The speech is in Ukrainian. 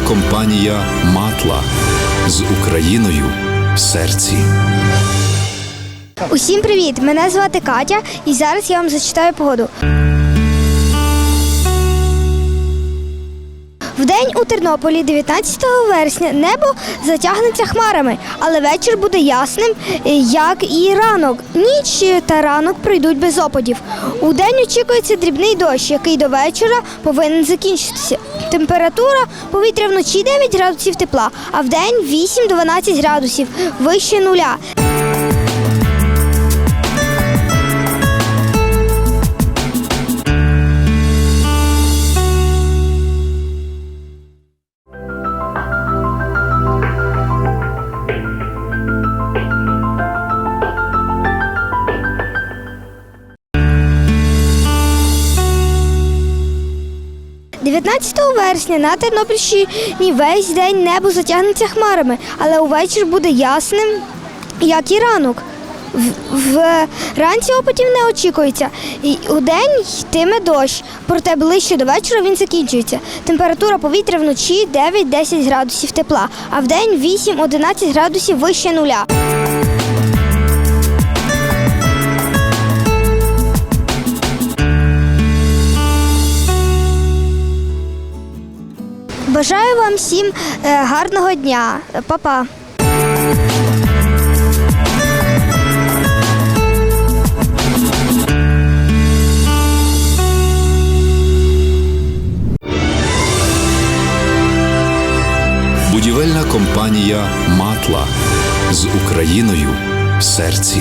компанія Матла з Україною в серці. Усім привіт! Мене звати Катя, і зараз я вам зачитаю погоду. Вдень у Тернополі 19 вересня небо затягнеться хмарами, але вечір буде ясним, е, як і ранок. Ніч та ранок пройдуть без опадів. У день очікується дрібний дощ, який до вечора повинен закінчитися. Температура повітря вночі 9 градусів тепла, а вдень 8-12 градусів вище нуля. – 19 вересня на Тернопільщині весь день небо затягнеться хмарами, але увечір буде ясним, як і ранок. Вранці опитів не очікується. У день йтиме дощ, проте ближче до вечора він закінчується. Температура повітря вночі 9-10 градусів тепла, а в день 8-11 градусів вище нуля. Бажаю вам всім е, гарного дня. Па-па. Будівельна компанія Матла з Україною в серці.